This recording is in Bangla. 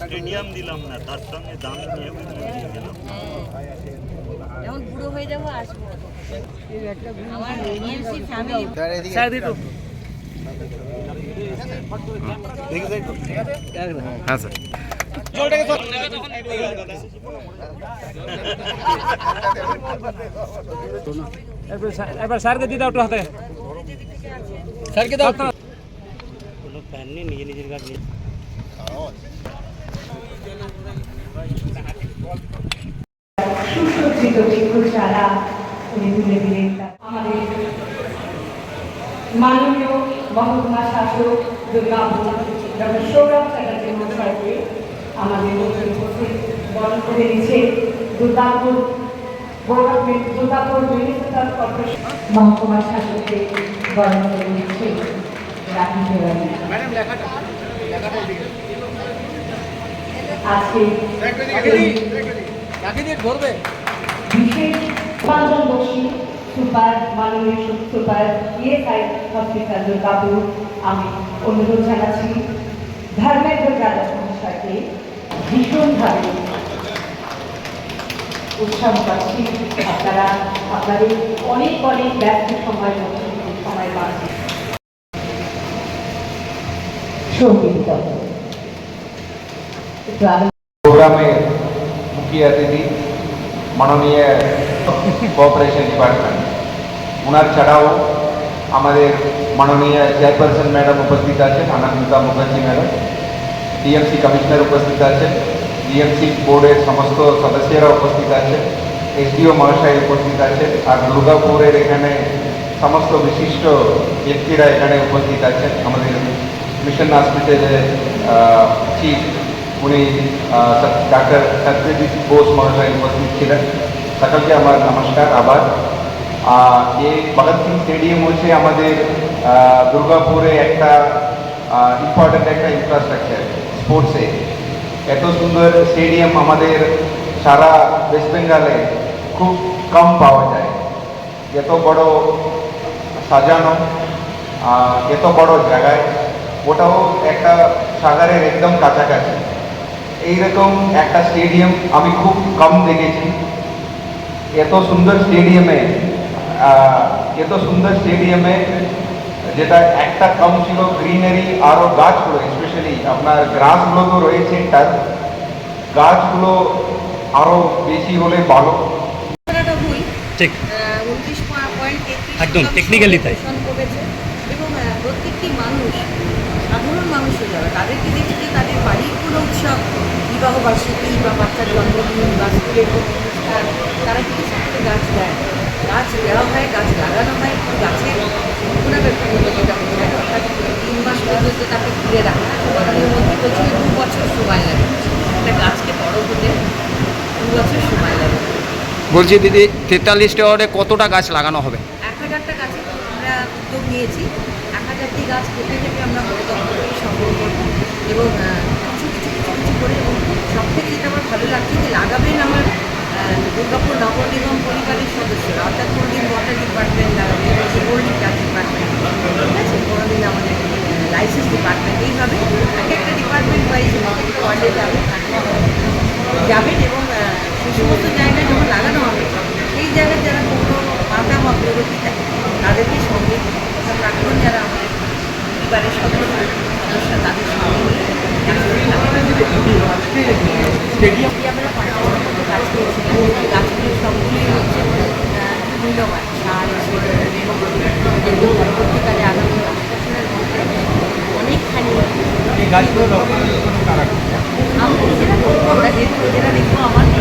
স্টেডিয়াম দিলাম না তার সঙ্গে দাম নিয়ে নিয়ে গেলাম। যখন বুড়ো হয়ে যাব আসব। আমার এনএমসি ফ্যামিলি হ্যাঁ স্যার। এবার স্যারকে দিয়ে দাও একটু হাতে। স্যারকে দাও? কোনো প্যান নেই নিজে নিজের গাছ নিয়ে। সুসজ্জিত বৃক্ষ চারা উনি তুলে দিলেন আমাদের মাননীয় মহকুমা শাসক দুর্গাপুর ডক্টর সৌরভ চ্যাটার্জি মহাশয়কে আমাদের মধ্যে উপস্থিত বরণ করে দিচ্ছে দুর্গাপুর দুর্গাপুর মিউনিসিপাল কর্পোরেশন মহকুমা শাসককে বরণ করে দেওয়ানি আজকে বিশেষ উপার্জন বসি সুপার মাননীয় সুপার ইএসআই হসপিটাল দুর্গাপুর আমি অনুরোধ জানাচ্ছি ধর্মেন্দ্র যাদব মহাশয়কে ভীষণভাবে উৎসাহ পাচ্ছি আপনারা আপনাদের অনেক অনেক ব্যস্ত সময় মধ্যে সময় পাচ্ছি সঙ্গীত দপ্তর একটু আলো প্রোগ্রামের মুখ্য অতিথি মাননীয় কোঅপারেশন ডিপার্টমেন্ট ওনার ছাড়াও আমাদের মাননীয় চেয়ারপারসন ম্যাডাম উপস্থিত আছেন Anandita Mukherjee madam DMC commissioner উপস্থিত আছেন ডিএমসি বোর্ডের সমস্ত সদস্যরা উপস্থিত আছেন এসডিও মহাশয় উপস্থিত আছেন আর দুর্গাপুরের এখানে সমস্ত বিশিষ্ট ব্যক্তিরা এখানে উপস্থিত আছেন আমাদের মিশন হসপিটালের চিফ উনি ডাক্তার সত্যজিৎ বোস মহাশয় উপস্থিত ছিলেন। সকলকে আমার নমস্কার, আবার। এই ভগৎ সিং স্টেডিয়াম হচ্ছে আমাদের দুর্গাপুরে একটা ইম্পর্টেন্ট একটা ইনফ্রাস্ট্রাকচার স্পোর্টসে এত সুন্দর স্টেডিয়াম আমাদের সারা ওয়েস্ট বেঙ্গলে খুব কম পাওয়া যায়। এত বড় সাজানো এত বড় জায়গায়, ওটাও একটা সাগরের একদম কাছাকাছি। এইরকম একটা স্টেডিয়াম আমি খুব কম দেখেছি। এত সুন্দর স্টেডিয়ামে এত সুন্দর স্টেডিয়ামে যেটা একটা কম ছিল গ্রিনারি আরও গাছগুলো স্পেশালি আপনার গ্রাসগুলো তো রয়েছে তার। গাছগুলো আরও বেশি হলে ভালো। ঠিক। একদম, technically তাই। এবং প্রত্যেকটি মানুষ সাধারণ মানুষের যারা তাদেরকে দেখছি তাদের বাড়ির কোনো উৎসব বিবাহ বার্ষিকী বা বাচ্চার জন্মদিন বা স্কুলের তারা কিন্তু সেখানে গাছ দেয়। গাছ দেওয়া হয় গাছ লাগানো হয় কিন্তু গাছের রক্ষণাবেক্ষণ যেটা বোঝায় অর্থাৎ তিন মাস পর্যন্ত তাকে ঘিরে রাখা মাননীয় মন্ত্রী বলছিল দু বছর সময় লাগে। একটা গাছকে বড় হতে দু বছর সময় লাগে। বলছি দিদি তেতাল্লিশটা ওয়ার্ডে কতটা গাছ লাগানো হবে? এক হাজারটা গাছে আমরা উদ্যোগ নিয়েছি। এক হাজারটি গাছ কেটে কেটে আমরা বড় দপ্তর থেকে সংগ্রহ করব এবং আহ, কিছু কিছু কিছু কিছু করে এবং সব থেকে যেটা আমার ভালো লাগছে যে লাগাবেন আমার আহ, দুর্গাপুর নগর নিগম পরিবারের সদস্যরা অর্থাৎ কোনোদিন ওয়াটার ডিপার্টমেন্ট লাগাবে হোল্ডিং ট্যাক্স ডিপার্টমেন্ট ঠিক আছে কোনোদিন আমাদের লাইসেন্স ডিপার্টমেন্ট এইভাবে এক একটা ডিপার্টমেন্ট ওয়াইজ ওয়ার্ডে যাবে যাবেন এবং সেই সমস্ত জায়গায় যখন লাগানো হবে সেই জায়গায় যারা কোনো বাধা বা প্রগতি থাকে তাদেরকে সঙ্গে প্রাক্তন যারা আমাদের পরিবারের সদস্য সদস্য তাদের সঙ্গে নিয়ে আমরা নিজেরা করব। আমরা যেহেতু নিজেরা দেখব আমার পরিবার দেখব